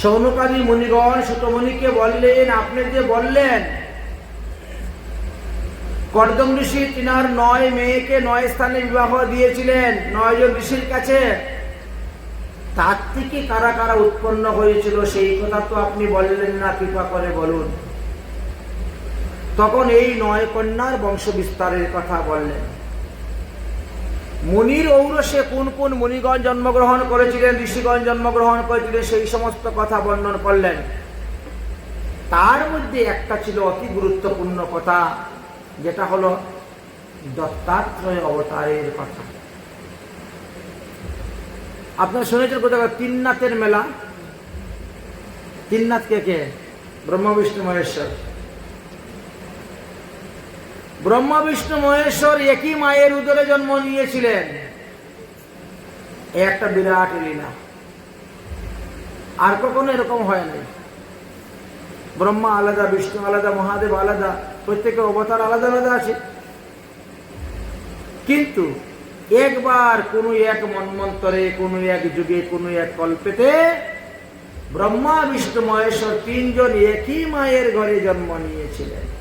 সৌনকারী মুনিগণ সুতমণিকে বললেন, আপনি যে বললেন, কর্দম ঋষি তিনার নয় মেয়েকে নয় স্থানে বিবাহ দিয়েছিলেন নয়জন ঋষির কাছে, তার থেকে কারা কারা উৎপন্ন হয়েছিল, সেই কথা তো আপনি বললেন না, কৃপা করে বলুন। তখন এই নয় কন্যার বংশ বিস্তারের কথা বললেন। মুনির ঔরসে কোন কোন মুনিগণ জন্মগ্রহণ করেছিলেন, ঋষিগণ জন্মগ্রহণ করেছিলেন, সেই সমস্ত কথা বর্ণন করলেন। তার মধ্যে একটা ছিল অতি গুরুত্বপূর্ণ কথা, যেটা হলো দত্তাত্রয় অবতারের কথা। আপনারা শুনেছেন কোথাও তিননাথের মেলা। তিননাথ কে কে? ব্রহ্ম বিষ্ণু মহেশ্বর। ব্রহ্মা, বিষ্ণু, মহেশ্বর একই মায়ের উদরে জন্ম নিয়েছিলেন। একটা বিরাট লীলা। আর কখনো এরকম হয় নাই। ব্রহ্মা আলাদা, বিষ্ণু আলাদা, মহাদেব আলাদা প্রত্যেকের অবতার আলাদা আলাদা আছে। কিন্তু একবার কোনো এক মন্মন্তরে, কোনো এক যুগে, কোনো এক কল্পেতে ব্রহ্মা, বিষ্ণু, মহেশ্বর তিনজন একই মায়ের ঘরে জন্ম নিয়েছিলেন।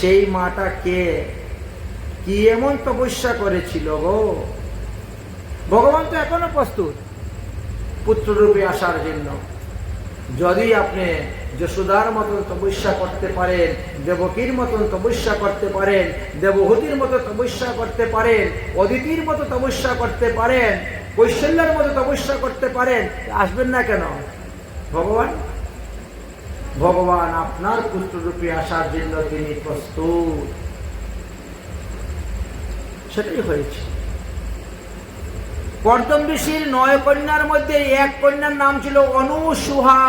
সেই মাটা কে? কি এমন তপস্যা করেছিল গো? ভগবান তো এখনও প্রস্তুত পুত্ররূপে আসার জন্য। যদি আপনি যশোদার মতন তপস্যা করতে পারেন, দেবকীর মতন তপস্যা করতে পারেন, দেবহতির মতো তপস্যা করতে পারেন, অদিতির মতো তপস্যা করতে পারেন, কৈশল্যের মতো তপস্যা করতে পারেন, আসবেন না কেন? ভগবান ভগবান আপনার পুত্ররূপে আসার জন্য তিনি প্রস্তুত। সেটাই হয়েছে। কর্দম ঋষির নয় কন্যার মধ্যে এক কন্যার নাম ছিল অনুসুহা।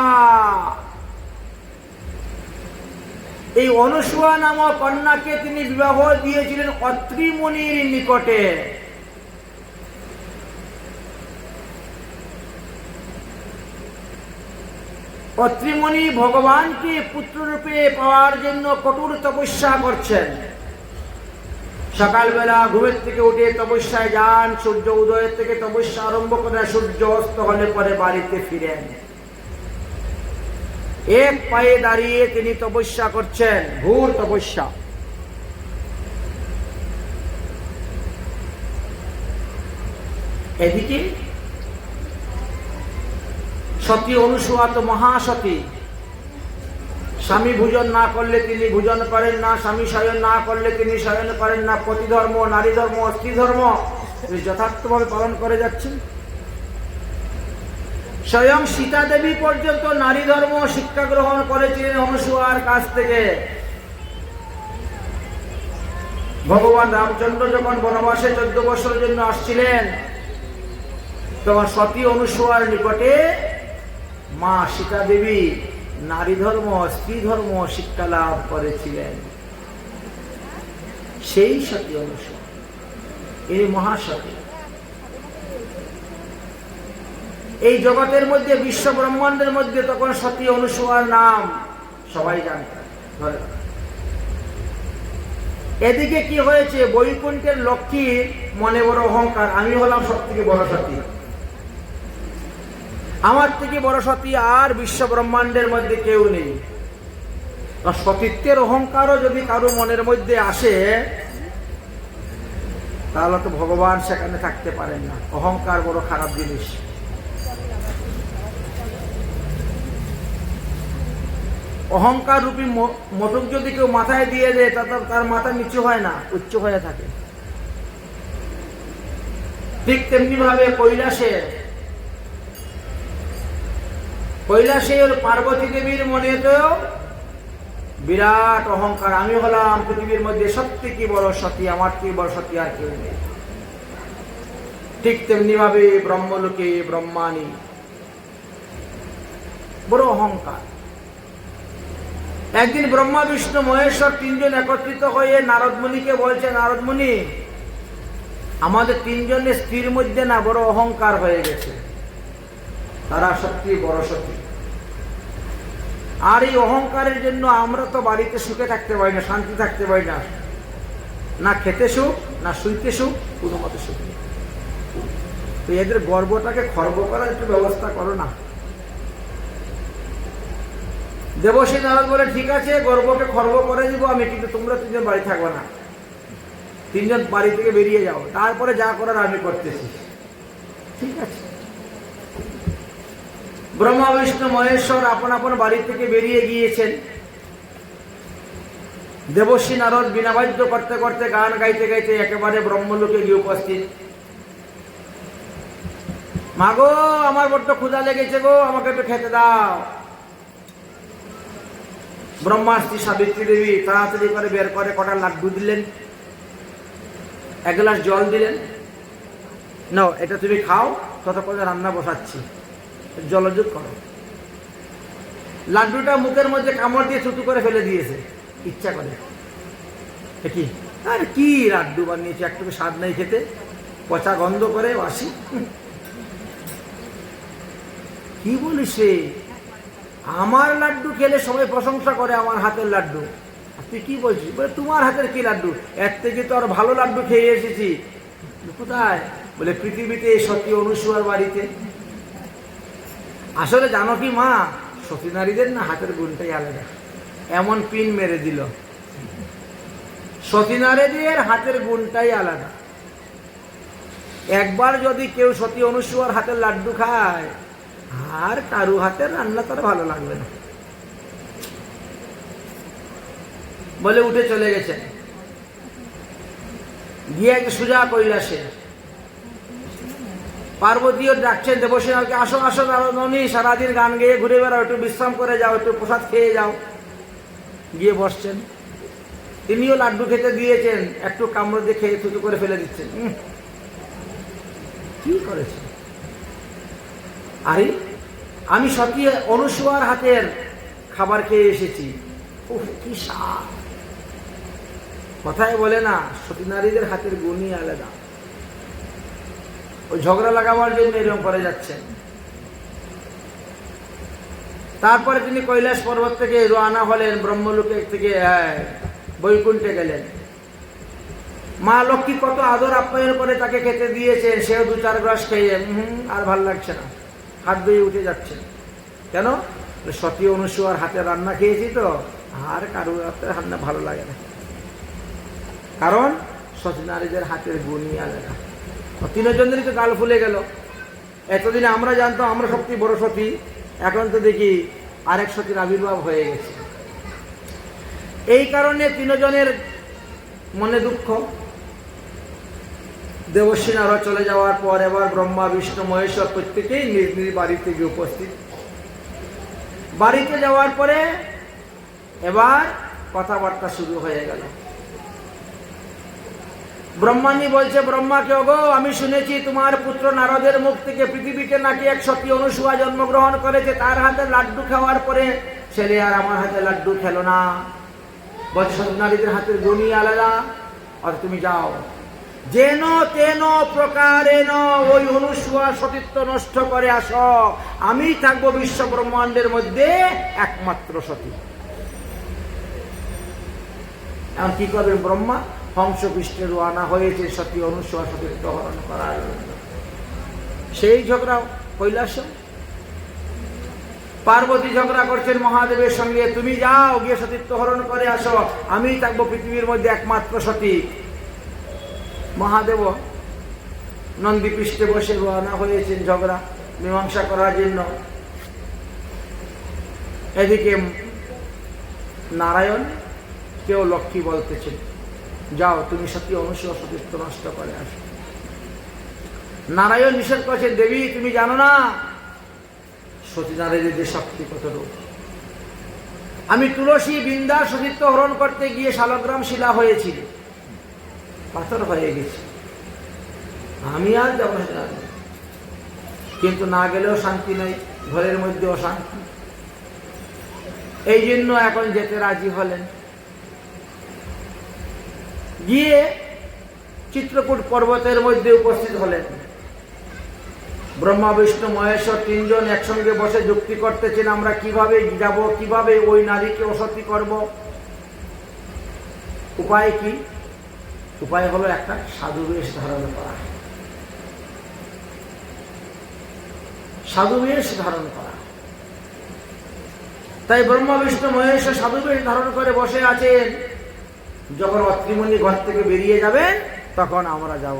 এই অনুসুহা নামক কন্যাকে তিনি বিবাহ দিয়েছিলেন অত্রিমণির নিকটে। অত্রিমণি ভগবানকে পুত্ররূপে পাওয়ার জন্য কঠোর তপস্যা করছেন। সকালবেলা ঘুমের থেকে উঠে তপস্যায় যান, সূর্য উদয়ের থেকে তপস্যা আরম্ভ করে সূর্য অস্ত হলে পরে বাড়িতে ফিরেন। এক পায়ে দাঁড়িয়ে তিনি তপস্যা করছেন, ঘোর তপস্যা। এদিকে সতী অনুসুয়া তো মহাসতী। স্বামী ভোজন না করলে তিনি ভোজন করেন না, স্বামী শয়ন না করলে তিনি শয়ন করেন না। পতি ধর্ম নারী ধর্ম স্ত্রী ধর্ম তিনি যথার্থভাবে পালন করে যাচ্ছেন। স্বয়ং সীতা দেবী পর্যন্ত নারী ধর্ম শিক্ষা গ্রহণ করেছিলেন অনুসুয়ার কাছ থেকে। ভগবান রামচন্দ্র যখন বনবাসে চোদ্দ বছরের জন্য আসছিলেন, তখন সতী অনুসুয়ার নিকটে মা সীতা দেবী নারী ধর্ম, স্ত্রী ধর্ম শিক্ষা লাভ করেছিলেন। সেই সতী অনুসরণ এই মহাসতী। এই জগতের মধ্যে বিশ্ব ব্রহ্মাণ্ডের মধ্যে তখন সতী অনুসুয়ার নাম সবাই জানতেন ধরে এদিকে কি হয়েছে, বৈকুণ্ঠের লক্ষ্মীর মনে বড় অহংকার, আমি হলাম সব থেকে বড় সতী। আমার থেকে বড় সতী আর বিশ্ব ব্রহ্মাণ্ডের মধ্যে কেউ নেই। সতীত্বের অহংকারও যদি কারও মনের মধ্যে আসে, তাহলে তো ভগবান সেখানে থাকতে পারেন না। অহংকার বড় খারাপ জিনিস। অহংকার রূপী ম- যদি কেউ মাথায় দিয়ে দেয়, তা তার মাথা নিচু হয় না, উচ্চ হয়ে থাকে। ঠিক তেমনি ভাবে কৈলাসে কৈলাসের পার্বতী দেবীর মনে তো বিরাট অহংকার। আমি হলাম পৃথিবীর মধ্যে সত্যি কি বড় সতী, আমার কি বড় সতী আর কেউ নেই। ঠিক তেমনি ভাবে ব্রহ্মলোকে ব্রহ্মাণী। বড় অহংকার। একদিন ব্রহ্মা, বিষ্ণু, মহেশ্বর তিনজন একত্রিত হয়ে নারদমণিকে বলছে, নারদমণি, আমাদের তিনজনের স্ত্রীর মধ্যে না বড় অহংকার হয়ে গেছে? তারা সত্যি বড় সত্যি। আর এই অহংকারের জন্য আমরা তো বাড়িতে সুখে থাকতে পারি না, শান্তি থাকতে পারি না। না খেতে সুখ, না শুইতে সুখ, কোনো মতে সুখ তো এদের গর্বটাকে খর্ব করার একটু ব্যবস্থা করো না। দেবশ্রী নারদ বলে, ঠিক আছে, গর্বকে খর্ব করে দিব আমি, কিন্তু তোমরা তিনজন বাড়ি থাকবে না। তিনজন বাড়ি থেকে বেরিয়ে যাও। তারপরে যা করার আমি করতেছি। ঠিক আছে। ব্রহ্মা বিষ্ণু মহেশ্বর আপন আপন বাড়ি থেকে বেরিয়ে গিয়েছেন। দেবশ্রী নারদ বিনাবাদ্য করতে করতে গান গাইতে গাইতে একেবারে ব্রহ্মলোকে গিয়ে উপস্থিত। মাগো, আমার বড্ড ক্ষুধা লেগেছে গো, আমাকে একটু খেতে দাও। ব্রহ্মাস্ত্রী সাবিত্রী দেবী তাড়াতাড়ি করে বের করে কটা লাড্ডু দিলেন। এক গ্লাস জল দিলেন। নাও, এটা তুমি খাও, ততক্ষণে রান্না বসাচ্ছি। জলযোগ করো। লাড্ডুটা মুখের মধ্যে কামড় দিয়ে ছুটু করে ফেলে দিয়েছে। ইচ্ছা করে। কি? আর কি লাড্ডু বানিয়েছে? একটু স্বাদ নেই খেতে। পচা গন্ধ করে বাসি। কি বলিস রে? আমার লাড্ডু খেলে সবাই প্রশংসা করে, আমার হাতের লাড্ডু। তুই কি বলছিস? বলে, তোমার হাতের কি লাড্ডু? এর থেকে তো আর ভালো লাড্ডু খেয়ে এসেছি। কোথায়? বলে, পৃথিবীতে সতী অনুসুয়ার বাড়িতে। আসলে জানো কি মা? সতী নারীদের না হাতের গুণটাই আলাদা। এমন পিন মেরে দিল। সতী নারীদের হাতের গুণটাই আলাদা। একবার যদি কেউ সতী অনুসুয়ার হাতের লাড্ডু খায়, আর কারু হাতের রান্না তার ভালো লাগবে না। বলে উঠে চলে গেছেন। গিয়ে সুজা কৈলাসে পার্বতীও ডাকছেন দেবসেনাকে আসো আসো ননি সারাদিন গান গেয়ে ঘুরে বেড়াও, একটু বিশ্রাম করে যাও, একটু প্রসাদ খেয়ে যাও। গিয়ে বসছেন। তিনিও লাড্ডু খেতে দিয়েছেন, একটু কামড় দিয়ে খেয়ে থুতু করে ফেলে দিচ্ছেন। কি করেছে? আরে, আমি সতী অনুসুয়ার হাতের খাবার খেয়ে এসেছি। উফ, কি স্বাদ। কথায় বলে না, সতী নারীদের হাতের গুণই আলাদা। ওই ঝগড়া লাগাবার জন্য এরকম করে যাচ্ছেন তারপরে তিনি কৈলাস পর্বত থেকে রওনা হলেন, ব্রহ্মলোকে থেকে বৈকুণ্ঠে গেলেন। মা লক্ষ্মী কত আদর আপ্যায়ন করে তাকে খেতে দিয়েছেন, সেও দু চার গ্রাস খেয়ে হুম আর ভালো লাগছে না। হাত ধুয়ে উঠে যাচ্ছেন কেন? সতী অনুসুয়ার হাতে রান্না খেয়েছি তো, আর কারও হাতের রান্না ভালো লাগে না। কারণ সতী নারীদের হাতের গুণই আলাদা। তিনজনেরই তো গাল ফুলে গেল। এতদিন আমরা জানতাম আমরা সত্যি বড় সতী। এখন তো দেখি আরেক সতীর আবির্ভাব হয়ে গেছে। এই কারণে তিনজনের মনে দুঃখ। দেবশ্রী নারদ চলে যাওয়ার পর এবার ব্রহ্মা, বিষ্ণু, মহেশ্বর প্রত্যেকেই নিজ নিজ বাড়িতে গিয়ে উপস্থিত। বাড়িতে যাওয়ার পরে এবার কথাবার্তা শুরু হয়ে গেল। ব্রহ্মাণী বলছে, ব্রহ্মাকে ওগো, আমি শুনেছি তোমার পুত্র নারদের মুখ থেকে পৃথিবীতে নাকি এক সতী অনুসুয়া জন্মগ্রহণ করেছে। তার হাতে লাড্ডু খাওয়ার পরে ছেলে আর আমার হাতে লাড্ডু খেলো না। বলছে নারীদের হাতের গুণই আলাদা, আর তুমি যাও। যেন তেন প্রকারেণ ওই অনুসুয়া সতীত্ব নষ্ট করে আস। আমি থাকব বিশ্ব ব্রহ্মাণ্ডের মধ্যে একমাত্র সতী। এখন কি করবেন ব্রহ্মা? হংস পৃষ্ঠে রোয়ানা হয়েছে, সতী অনুসুয়া সতীত্ব হরণ করার জন্য। সেই ঝগড়া কৈলাস। পার্বতী ঝগড়া করছেন মহাদেবের সঙ্গে, তুমি যাও, গিয়ে সতীত্ব হরণ করে আসো। আমি থাকব পৃথিবীর মধ্যে একমাত্র সতী। মহাদেব নন্দী পৃষ্ঠে বসে রওনা হয়েছেন ঝগড়া, মীমাংসা করার জন্য। এদিকে নারায়ণ, কেউ লক্ষ্মী বলতেছেন যাও, তুমি সত্যি অনুসূয় সতীত্ব নষ্ট করে আসো। নারায়ণ নিষেধ করেছেন দেবী, তুমি জানো না? সতীনারায়ণের যে শক্তি কতটুকু আমি তুলসী বৃন্দা সতীত্ব হরণ করতে গিয়ে শালগ্রাম শিলা হয়েছিল পাথর হয়ে গেছি। আমি আর যাব কিন্তু না গেলেও শান্তি নেই, ঘরের মধ্যে অশান্তি। এই জন্য এখন যেতে রাজি হলেন। গিয়ে চিত্রকূট পর্বতের মধ্যে উপস্থিত হলেন। ব্রহ্মা, বিষ্ণু, মহেশ্বর তিনজন একসঙ্গে বসে যুক্তি করতেছেন, আমরা কীভাবে যাব, কীভাবে ওই নারীকে অসতি করব? উপায় কি? উপায় হলো একটা সাধু বেশ ধারণ করা। সাধু বেশ ধারণ করা। তাই ব্রহ্মা, বিষ্ণু, মহেশ্বর সাধু বেশ ধারণ করে বসে আছেন। যখন অত্রিমণি ঘর থেকে বেরিয়ে যাবেন, তখন আমরা যাব।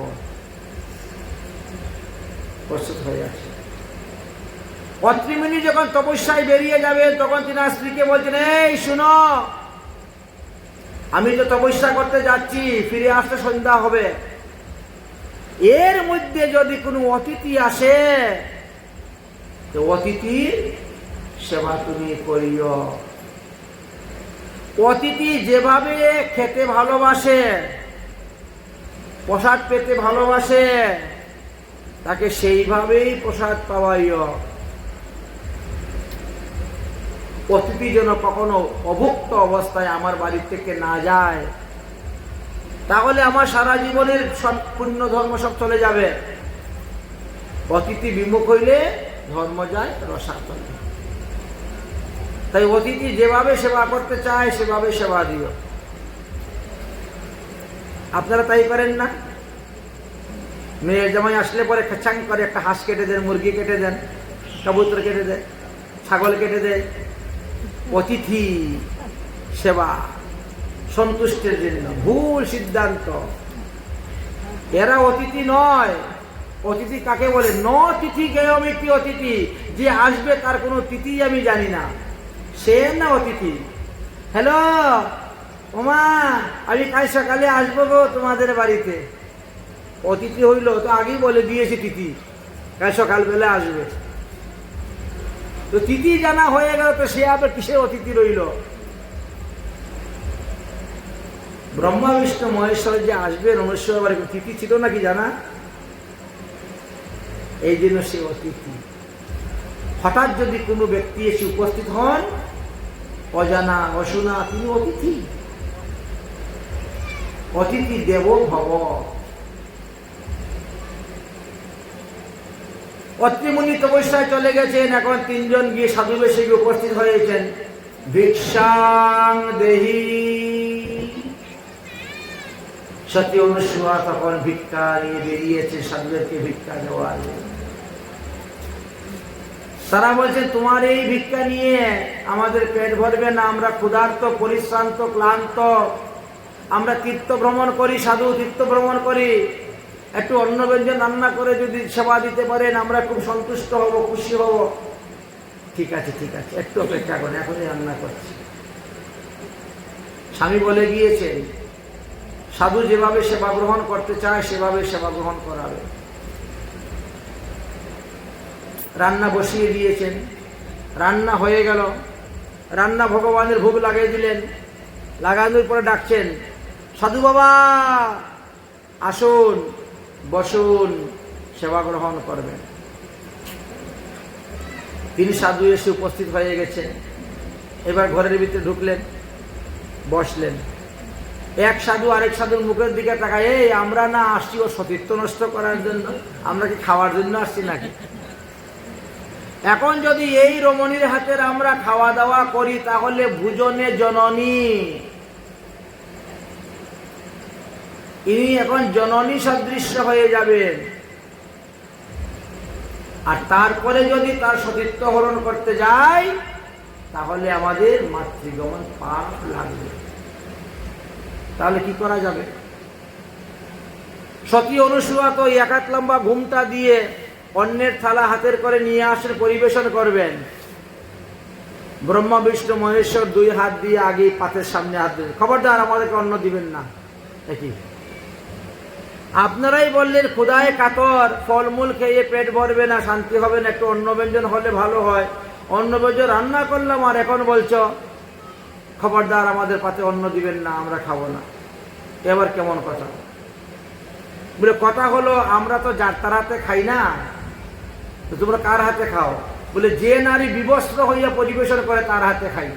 প্রস্তুত হয়ে আছে অত্রিমণি যখন তপস্যায় বেরিয়ে যাবেন, তখন তিনি স্ত্রীকে বলছেন, এই, শুনো। আমি তো তপস্যা করতে যাচ্ছি, ফিরে আসতে সন্ধ্যা হবে। এর মধ্যে যদি কোনো অতিথি আসে, তো অতিথির সেবা তুমি করিও অতিথি যেভাবে খেতে ভালোবাসে, প্রসাদ পেতে ভালোবাসে, তাকে সেইভাবেই প্রসাদ পাওয়াইও। অতিথি যেন কখনো অভুক্ত অবস্থায় আমার বাড়ি থেকে না যায়, তাহলে আমার সারা জীবনের সম্পূর্ণ ধর্ম সব চলে যাবে। অতিথি বিমুখ হইলে ধর্ম যায় রসাতল তাই অতিথি যেভাবে সেবা করতে চায়, সেভাবে সেবা দিও। আপনারা তাই করেন না? মেয়ের জামাই আসলে পরে খাচ্ছাং করে, একটা হাঁস কেটে দেন, মুরগি কেটে দেন, কবুতর কেটে দেয়, ছাগল কেটে দেয়। অতিথি সেবা, সন্তুষ্টের জন্য, ভুল সিদ্ধান্ত। এরা অতিথি নয়। অতিথি কাকে বলে? ন তিথি গেয়মিতি অতিথি। যে আসবে তার কোনো তিথি আমি জানি না। সে না অতিথি। হ্যালো, ওমা, আমি কাল সকালে আসব গো তোমাদের বাড়িতে। অতিথি হইল, তো আগেই বলে দিয়েছে তিথি, কাল সকালবেলা আসবে। তো তিথি জানা হয়ে গেল, তো সে আবার কিসের অতিথি রইল? ব্রহ্মা, বিষ্ণু, মহেশ্বর যে আসবে, রমেশ্বর তিথি ছিল নাকি জানা? এই জন্য সে অতিথি। হঠাৎ যদি কোনো ব্যক্তি এসে উপস্থিত হন, অজানা, অশোনা, তিনি অতিথি। অতিথি দেব ভব। অত্রিমুনি তপস্যায় চলে গেছেন, এখন তিনজন গিয়ে সাধু বেশে গিয়ে উপস্থিত হয়েছেন। ভিক্ষাং দেহি। সত্যি অনুসুয়া তখন ভিক্ষা নিয়ে বেরিয়েছে সাধুদেরকে ভিক্ষা দেওয়ার জন্য। তারা বলছে, তোমার এই ভিক্ষা নিয়ে আমাদের পেট ভরবে না, আমরা ক্ষুধার্ত পরিশ্রান্ত ক্লান্ত। আমরা তীর্থ ভ্রমণ করি, সাধু তীর্থ ভ্রমণ করি। একটু অন্ন ব্যঞ্জন রান্না করে যদি সেবা দিতে পারেন, আমরা খুব সন্তুষ্ট হব, খুশি হব। ঠিক আছে ঠিক আছে, একটু অপেক্ষা করেন, এখনই রান্না করছি। স্বামী বলে গিয়েছেন, সাধু যেভাবে সেবা গ্রহণ করতে চায়, সেভাবে সেবা গ্রহণ করাবে। রান্না বসিয়ে দিয়েছেন। রান্না হয়ে গেল। রান্না ভগবানের ভোগ লাগিয়ে দিলেন। লাগানোর পরে ডাকছেন, সাধু বাবা, আসুন, বসুন, সেবা গ্রহণ করবেন। তিনি সাধু এসে উপস্থিত হয়ে গেছেন। এবার ঘরের ভিতরে ঢুকলেন, বসলেন। এক সাধু আরেক সাধুর মুখের দিকে তাকায়, এই, আমরা না আসছি ও সতীর্থ নষ্ট করার জন্য? আমরা কি খাওয়ার জন্য আসছি নাকি? এখন যদি এই রমণীর হাতের আমরা খাওয়া দাওয়া করি, তাহলে ভুজনে জননী। ইনি এখন জননী সদৃশ্য হয়ে যাবেন। আর তারপরে যদি তার সতীত্ব হরণ করতে যাই, তাহলে আমাদের মাতৃগমন পাপ লাগবে। তাহলে কি করা যাবে? সতী অনুসুয়া তো একাত লম্বা ঘুমটা দিয়ে অন্যের থালা হাতের করে নিয়ে আসেন, পরিবেশন করবেন। ব্রহ্মা, বিষ্ণু, মহেশ্বর দুই হাত দিয়ে আগে পাতের সামনে হাত দেবেন খবরদার, আমাদেরকে অন্ন দিবেন না। দেখি। আপনারাই বললেন ক্ষুদায় কাতর, ফলমূল খেয়ে পেট ভরবে না, শান্তি হবে না, একটু অন্ন ব্যঞ্জন হলে ভালো হয়। অন্ন ব্যঞ্জন রান্না করলাম আর এখন বলছো, খবরদার, আমাদের পাতে অন্ন দিবেন না, আমরা খাব না। এবার কেমন কথা? বলে, কথা হলো, আমরা তো যার তার হাতে খাই না। তোমরা কার হাতে খাও? বলে, যে নারী বিবস্ত্র হইয়া পরিবেশন করে, তার হাতে খাই।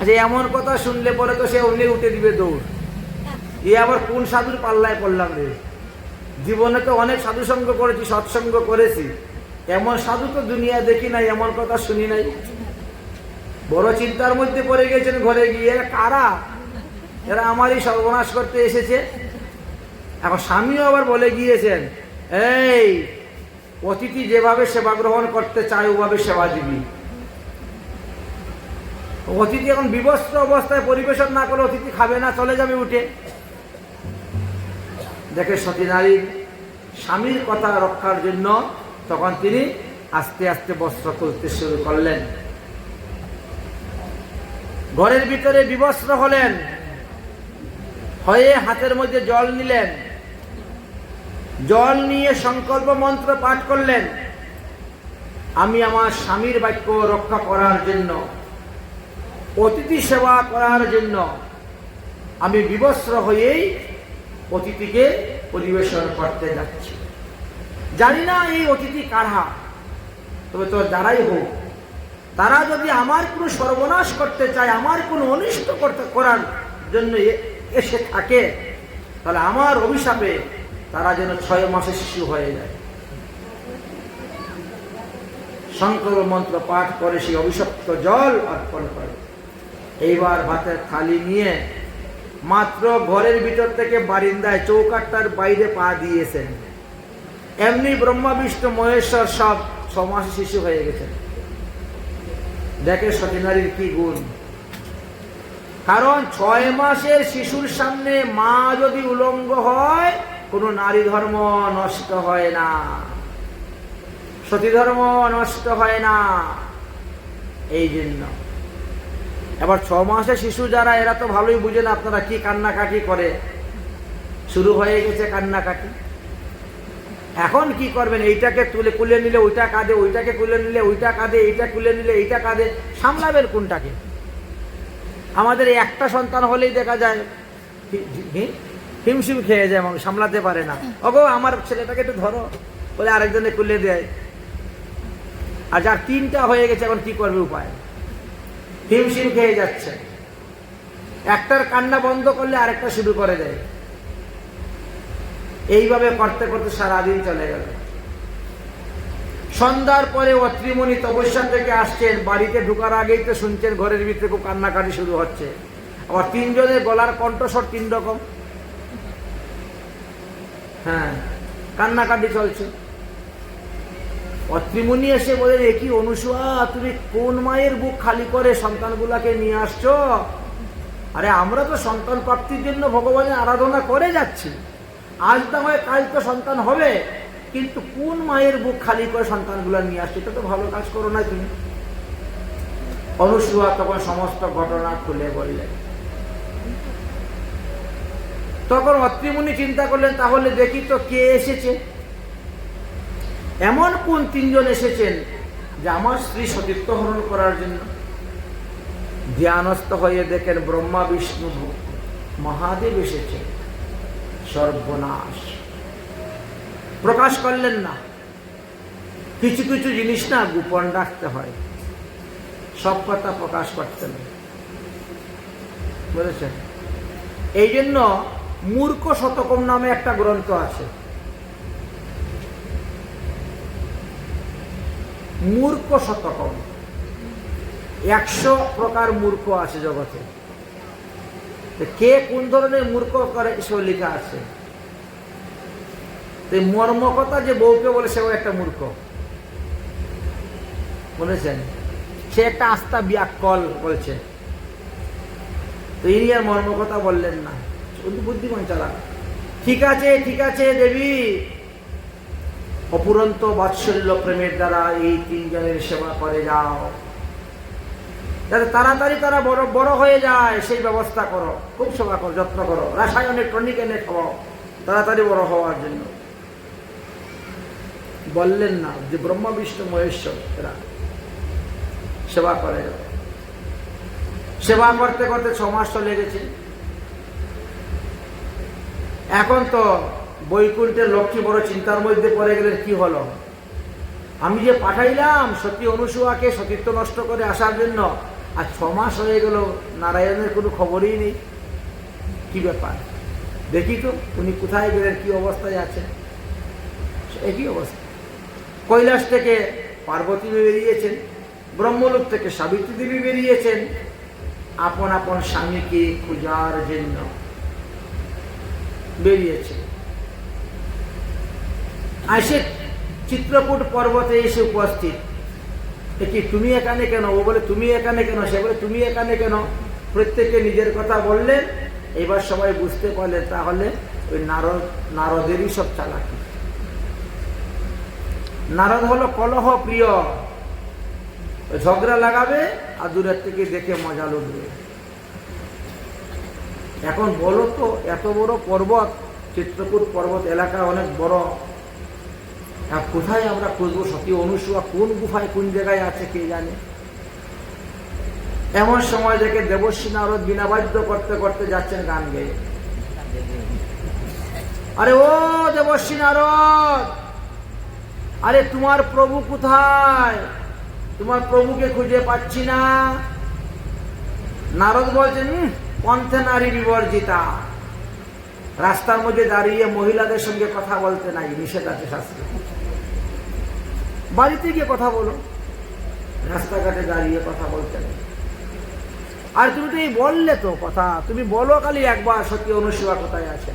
আচ্ছা এমন কথা শুনলে পরে তো সে অমনি উঠে দিবে দৌড়। এ আবার কোন সাধুর পাল্লায় পড়লাম রে? জীবনে তো অনেক সাধু সঙ্গ করেছি সৎসঙ্গ করেছি। এমন সাধু তো দুনিয়া দেখি নাই, এমন কথা শুনি নাই। বড় চিন্তার মধ্যে পড়ে গেছেন ঘরে গিয়ে কারা? এরা আমারই সর্বনাশ করতে এসেছে। এখন স্বামীও আবার বলে গিয়েছেন, এই অতিথি যেভাবে সেবা গ্রহণ করতে চায়, ওভাবে সেবা দিবি অতিথি এখন বিবস্ত্র অবস্থায় পরিবেশন না করে অতিথি খাবে না, চলে যাবে উঠে। দেখে সতী নারীর স্বামীর কথা রক্ষার জন্য তখন তিনি আস্তে আস্তে বস্ত্র তুলতে শুরু করলেন। ঘরের ভিতরে বিবস্ত্র হলেন। হয়ে হাতের মধ্যে জল নিলেন। জল নিয়ে সংকল্প মন্ত্র পাঠ করলেন। আমি আমার স্বামীর বাক্য রক্ষা করার জন্য, অতিথি সেবা করার জন্য আমি বিবস্ত্র হয়েই অতিথিকে পরিবেশন করতে যাচ্ছি। জানি না এই অতিথি কারা, তবে তো যারাই হোক, তারা যদি আমার কোনো সর্বনাশ করতে চায়, আমার কোনো অনিষ্ট করতে করার জন্য এসে থাকে, তাহলে আমার অভিশাপে তারা যেন ছয় মাসের শিশু হয়ে যায়। সংকল্প মন্ত্র পাঠ করে সেই অভিশপ্ত জল অর্পণ করে। এইবার ভাতের থালি নিয়ে মাত্র ঘরের ভিতর থেকে বারিন্দায় চৌকাটটার বাইরে পা দিয়েছেন। এমনি ব্রহ্মা বিষ্ণু মহেশ্বর সব ছমাসে শিশু হয়ে গেছেন। দেখে সতীনারীর কি গুণ। কারণ ছয় মাসের শিশুর সামনে মা যদি উলঙ্গ হয় কোনো নারী ধর্ম নষ্ট হয় না। সতী ধর্ম নষ্ট হয় না। এই জন্য। এবার ছ মাসে শিশু যারা, এরা তো ভালোই বুঝেন আপনারা কি কান্নাকাটি করে। শুরু হয়ে গেছে কান্নাকাটি। এখন কি করবেন? এইটাকে তুলে কুলে নিলে ওইটা কাঁদে, ওইটাকে কুলে নিলে ওইটা কাঁদে, এইটা কুলে নিলে এইটা কাঁদে। সামলাবেন কোনটাকে? আমাদের একটা সন্তান হলেই দেখা যায়। হিমশিম খেয়ে যায় মানুষ সামলাতে পারে না। ওগো আমার ছেলেটাকে একটু ধরো, বলে আরেকজনে কুলে দেয়। আর যার তিনটা হয়ে গেছে, এখন কি করবে উপায়? হিমশিম খেয়ে যাচ্ছে। একটার কান্না বন্ধ করলে আরেকটা শুরু করে দেয়। এইভাবে করতে করতে সারাদিন চলে গেল। সন্ধ্যার পরে অত্রিমণি তপস্যা থেকে আসছেন। বাড়িতে ঢুকার আগেই তো শুনছেন ঘরের ভিতরে খুব কান্নাকাটি শুরু হচ্ছে। আবার তিনজনের গলার কণ্ঠস্বর তিন রকম। হ্যাঁ কান্নাকাটি চলছে। অত্রিমণি এসে বলে কি অনুসুয়া, তুমি কোন মায়ের বুক খালি করে সন্তানগুলাকে নিয়ে আসছো? আরে, আমরা তো সন্তান প্রাপ্তির জন্য ভগবানের আরাধনা করে যাচ্ছি। আজ না হয় কাল তো সন্তান হবে। কিন্তু কোন মায়ের বুক খালি করে সন্তানগুলো নিয়ে আসছে? এটা তো ভালো কাজ করো না তুমি। অনুসুয়া তখন সমস্ত ঘটনা খুলে বললেন তখন অত্রিমুনি চিন্তা করলেন, তাহলে দেখি তো কে এসেছে। এমন কোন তিনজন এসেছেন যে আমার স্ত্রী সতীত্ব হরণ করার জন্য? ধ্যানস্থ হয়ে দেখেন ব্রহ্মা, বিষ্ণু মহাদেব এসেছে। সর্বনাশ। প্রকাশ করলেন না। কিছু কিছু জিনিস না গোপন রাখতে হয়। সব কথা প্রকাশ করতে নেই বুঝেছেন? এই জন্য মূর্খ শতকম নামে একটা গ্রন্থ আছে। মূর্খ শতকম। একশো প্রকার মূর্খ আছে জগতে। কে কোন ধরনের মূর্খ করে সেও লেখা আছে? তো এই মর্ম কথা যে বউকে বলে, সেও একটা মূর্খ। বলেছেন? সে একটা আস্থা বিয়াকল বলছে। তো ইনি আর মর্ম কথা বললেন না। বুদ্ধিমান চালা ঠিক আছে ঠিক আছে, দেবী। অপুরন্ত বাৎসল্য প্রেমের দ্বারা এই তিনজনের সেবা করে যাও। যাতে তাড়াতাড়ি তারা বড় বড় হয়ে যায়, সেই ব্যবস্থা করো। খুব সেবা করো, যত্ন করো। রাসায়নিক টনিক এনে খাওয়াও, তাড়াতাড়ি বড় হওয়ার জন্য। বললেন না, যে ব্রহ্মা বিষ্ণু মহেশ্বর, এরা সেবা করে। সেবা করতে করতে ছ মাস চলে গেছে। এখন তো বৈকুণ্ঠের লক্ষ্মী বড় চিন্তার মধ্যে পড়ে গেলেন কি হলো? আমি যে পাঠাইলাম, সতী অনুসুয়াকে সতীত্ব নষ্ট করে আসার জন্য, আর ছ মাস হয়ে গেল নারায়ণের কোনো খবরই নেই। কি ব্যাপার? দেখি তো, উনি কোথায় গেলেন, কি অবস্থায় আছেন? একই অবস্থা। কৈলাস থেকে পার্বতী বেরিয়েছেন, ব্রহ্মলোক থেকে সাবিত্রী দেবী বেরিয়েছেন। আপন আপন স্বামীকে খোঁজার জন্য। বেরিয়েছে। আসে চিত্রকূট পর্বতে এসে উপস্থিত। কি তুমি এখানে কেন? ও বলে, তুমি এখানে কেন? সে বলে, তুমি এখানে কেন? প্রত্যেকে নিজের কথা বললেন। এবার সবাই বুঝতে পারলে তাহলে ওই নারদ, নারদেরই সব চালাকি। নারদ হলো কলহ প্রিয়। ঝগড়া লাগাবে আর দূরের থেকে দেখে মজা লুটবে। এখন বলো তো এত বড় পর্বত চিত্রকূট পর্বত এলাকা অনেক বড়। আর কোথায় আমরা খুঁজবো? সতী অনুসুয়া কোন গুফায় কোন জায়গায় আছে কে জানে? এমন সময় দেখে দেবশ্রী নারদ বিনাবাদ্য করতে করতে যাচ্ছেন গান গেয়ে। আরে ও দেবশ্রী নারদ! আরে তোমার প্রভু কোথায়? তোমার প্রভুকে খুঁজে পাচ্ছি না। নারদ বলছেন "উম, পন্থে নারী বিবর্জিতা। রাস্তার মধ্যে দাঁড়িয়ে মহিলাদের সঙ্গে কথা বলতে নাই, নিষেধ আছে বাড়িতে গিয়ে কথা বলো, রাস্তাঘাটে দাঁড়িয়ে কথা বলতে নাই। আর তুমি তো এই বললে তো কথা, তুমি বলো খালি একবার সত্যি অনুসেবা কোথায় আছে।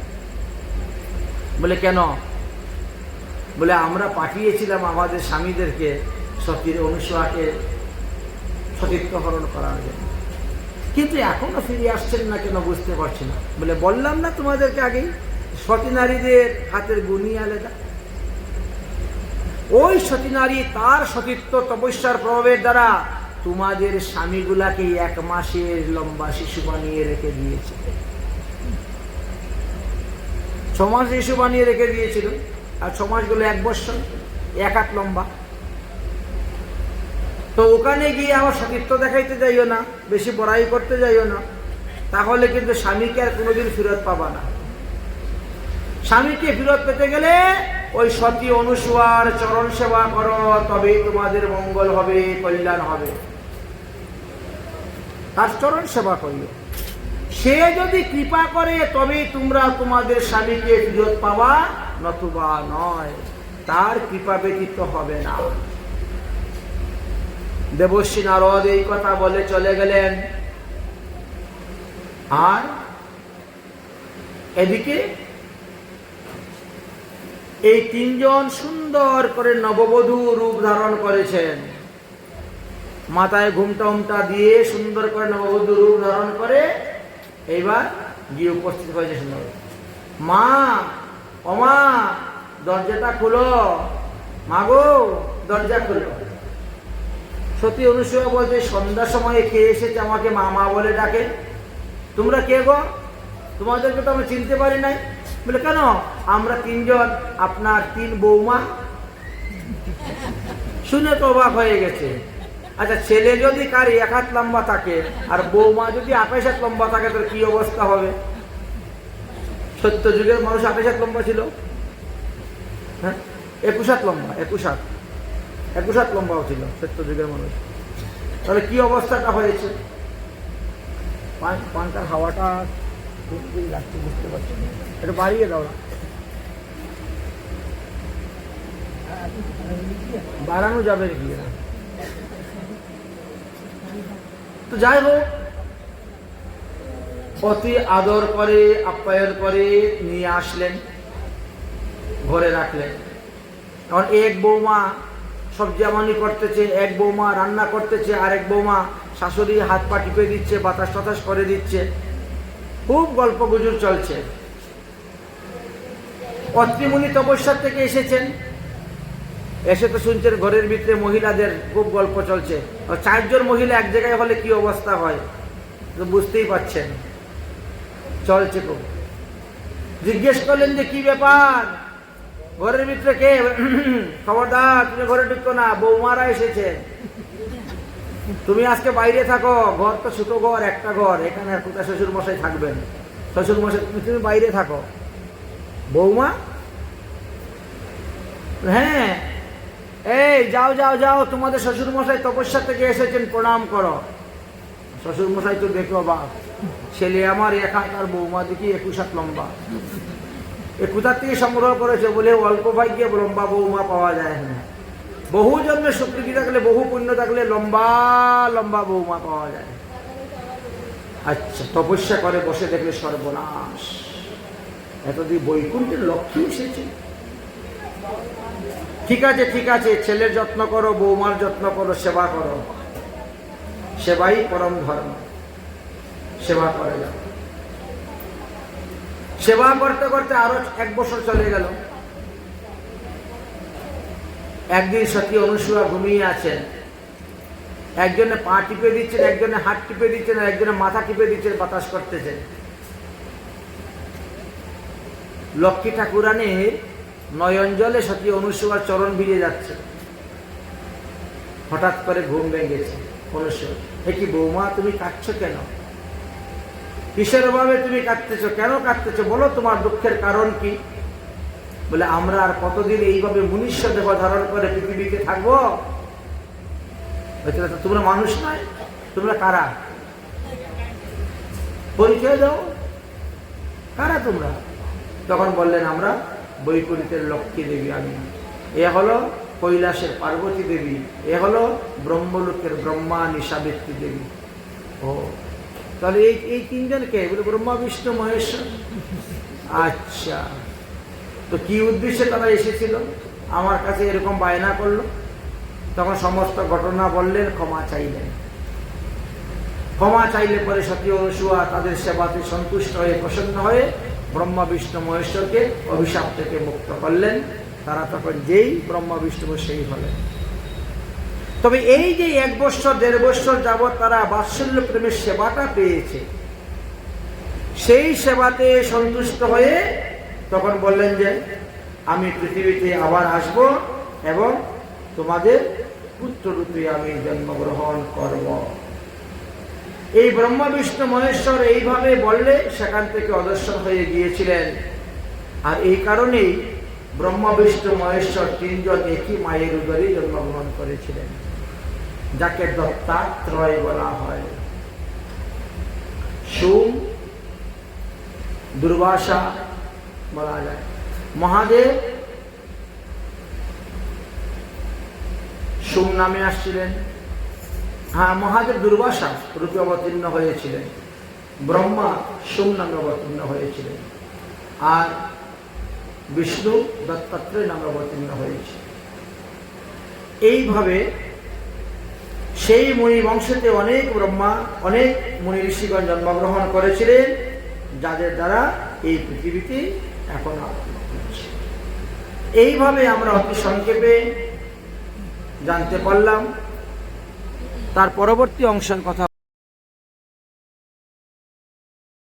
বলে, কেন? বলে, আমরা পাঠিয়েছিলাম আমাদের স্বামীদেরকে সতীর অনুসেবাকে সতীত্ব হরণ করার জন্য। কিন্তু এখনও ফিরে আসছেন না কেন বুঝতে পারছি না। বলে বললাম না তোমাদেরকে আগেই, সতী নারীদের হাতের গুণই আলাদা। ওই সতী নারী তার সতীত্ব তপস্যার প্রভাবের দ্বারা তোমাদের স্বামীগুলাকে এক মাসের লম্বা শিশু বানিয়ে রেখে দিয়েছে। ছমাস শিশু বানিয়ে রেখে দিয়েছিল, আর ছমাসগুলো এক বছর এক হাত লম্বা। তো ওখানে গিয়ে আবার সতীত্ব দেখাইতে যাইও না, বেশি বড়াই করতে যাইও না, তাহলে কিন্তু স্বামীকে আর কোনোদিন ফেরত পাবা না। স্বামীকে ফেরত পেতে গেলে ওই সতী অনুসুয়ার চরণ সেবা করো, তবেই তোমাদের মঙ্গল হবে, কল্যাণ হবে। তার চরণ সেবা করিও। সে যদি কৃপা করে, তবেই তোমরা তোমাদের স্বামীকে ফেরত পাওয়া নতুবা নয়, তার কৃপা ব্যতীত হবে না। দেবশ্রী নারদ এই কথা বলে চলে গেলেন। আর এদিকে এই তিনজন সুন্দর করে নববধূ রূপ ধারণ করেছেন। মাথায় ঘুমটা উমটা দিয়ে সুন্দর করে নববধূ রূপ ধারণ করে এইবার গিয়ে উপস্থিত হয়েছে সুন্দর। মা অমা দরজাটা খুলো। মাগো দরজা খুলো। সতী অনুসূয়া বলতে সন্ধ্যার সময়ে কে এসেছে আমাকে মামা বলে ডাকে? তোমরা কে গো? তোমাদেরকে তো আমি চিনতে পারি নাই। বলে, কেন? আমরা তিনজন, আপনার তিন বৌমা। শুনে তো অবাক হয়ে গেছে। আচ্ছা ছেলে যদি কার এক হাত লম্বা থাকে, আর বৌমা যদি আঠাশ হাত লম্বা থাকে তার কি অবস্থা হবে? সত্য যুগের মানুষ আঠাশ হাত লম্বা ছিল। হ্যাঁ? একুশ হাত লম্বা, একুশ হাত। একুশ হাত লম্বাও ছিল সত্য যুগের মানুষ। তাহলে কি অবস্থাটা হয়েছে? পান- পানটার হাওয়াটা লাগছে, বুঝতে পারছি না। একটু বাড়িয়ে দাও না। বাড়ানো যাবে গিয়ে না? তো যাই হোক, অতি আদর করে, আপ্যায়ন করে নিয়ে আসলেন, ঘরে রাখলেন। কারণ এক বৌমা সবজি আমানি করতেছে, এক বৌমা রান্না করতেছে আর এক বৌমা শাশুড়ি হাত পা টিপে দিচ্ছে, বাতাস টাতাস করে দিচ্ছে। খুব গল্প গুজুর চলছে। অত্রিমুনি তপস্যার থেকে এসেছেন। এসে তো শুনছেন ঘরের ভিতরে মহিলাদের খুব গল্প চলছে। চারজন মহিলা এক জায়গায় হলে কি অবস্থা হয়, তো বুঝতেই পারছেন। চলছে খুব। জিজ্ঞেস করলেন যে কি ব্যাপার? ঘরের ভিতরে কে? খবরদার, তুমি ঘরে ঢুকতো না বৌমারা এসেছে। তুমি আজকে বাইরে থাকো, ঘর তো ছোট ঘর, একটা ঘর, এখানে কোথায় শ্বশুর মশাই থাকবেন? শ্বশুর মশাই তুমি তুমি বাইরে থাকো। বৌমা হ্যাঁ। এই, যাও যাও যাও, তোমাদের শ্বশুর মশাই তপস্যা থেকে এসেছেন, প্রণাম করো। শ্বশুর মশাই তো দেখো বা ছেলে আমার এক হাত আর বৌমা দেখি একুশ হাত লম্বা। এ কোথার থেকে সংগ্রহ করেছে বলে অল্প ভাগ্যে লম্বা বৌমা পাওয়া যায় না। বহু জন্মে সুকৃতি থাকলে, বহু পুণ্য থাকলে লম্বা লম্বা বৌমা পাওয়া যায়। আচ্ছা তপস্যা করে, বসে দেখলে সর্বনাশ। এতদিন বৈকুণ্ঠের লক্ষ্মী এসেছে ঠিক আছে ঠিক আছে, ছেলের যত্ন করো, বৌমার যত্ন করো, সেবা করো। সেবাই পরম ধর্ম। সেবা করে যাও। সেবা করতে করতে আরও এক বছর চলে গেল। একদিন সতী অনুসূয়া ঘুমিয়ে আছেন একজনে পা টিপে দিচ্ছেন, একজনে হাত টিপে দিচ্ছেন একজনে মাথা টিপে দিচ্ছেন, বাতাস করতেছেন লক্ষ্মী ঠাকুরানের নয়ন জলে সতী অনুসূয়ার চরণ ভিজে যাচ্ছে। হঠাৎ করে ঘুম ভেঙেছে। অনুসূয়া এ কি বৌমা, তুমি কাঁদছো কেন? কিসের অভাবে তুমি কাঁদতেছো, কেন কাঁদতেছো? বলো তোমার দুঃখের কারণ কি? বলে, আমরা আর কতদিন এইভাবে মনুষ্য দেহ ধারণ করে পৃথিবীতে থাকব? তোমরা মানুষ নয়, তোমরা কারা? পরিচয় দাও। কারা তোমরা? তখন বললেন, আমরা বৈকুণ্ঠের লক্ষ্মী দেবী আমি। এ হলো কৈলাসের পার্বতী দেবী, এ হলো ব্রহ্মলোকের ব্রহ্মা নিশাবৃত্তি দেবী। ও তাহলে এই এই তিনজন কে বলে ব্রহ্মা, বিষ্ণু মহেশ্বর আচ্ছা। তো কি উদ্দেশ্যে তারা এসেছিল? আমার কাছে এরকম বায়না করল। তখন সমস্ত ঘটনা বললেন, ক্ষমা চাইলেন। ক্ষমা চাইলে পরে সতী অনুসুয়া তাদের সেবাতে সন্তুষ্ট হয়ে, প্রসন্ন হয়ে ব্রহ্মা, বিষ্ণু, মহেশ্বরকে, অভিশাপ থেকে মুক্ত করলেন। তারা তখন যেই ব্রহ্মা, বিষ্ণু, সেই হলেন। তবে এই যে এক বছর, দেড় বছর যাবৎ তারা বাৎসল্য প্রেমের সেবাটা পেয়েছে। সেই সেবাতে সন্তুষ্ট হয়ে তখন বললেন যে, আমি পৃথিবীতে আবার আসব এবং তোমাদের পুত্ররূপে আমি জন্মগ্রহণ করব। এই ব্রহ্মা, বিষ্ণু, মহেশ্বর এইভাবে বললে সেখান থেকে অদর্শন হয়ে গিয়েছিলেন। আর এই কারণেই ব্রহ্মা বিষ্ণু মহেশ্বর তিনজন একই মায়ের উদরে জন্মগ্রহণ করেছিলেন, যাকে দত্তাত্রয় বলা হয়। সোম দুর্বাসা বলা যায়। মহাদেব সোম নামে আসছিলেন। হ্যাঁ মহাদেব দুর্বাসা রূপে অবতীর্ণ হয়েছিলেন। ব্রহ্মা সোম নামে অবতীর্ণ হয়েছিলেন। আর বিষ্ণু দত্তাত্রেয় নামে অবতীর্ণ হয়েছে। এইভাবে সেই মুনি বংশতে অনেক ব্রহ্মা, অনেক মুনি ঋষিগণ জন্মগ্রহণ করেছিলেন, যাদের দ্বারা এই পৃথিবীতে এখন এইভাবে আমরা অতি সংক্ষেপে জানতে পারলাম। তার পরবর্তী অংশের কথা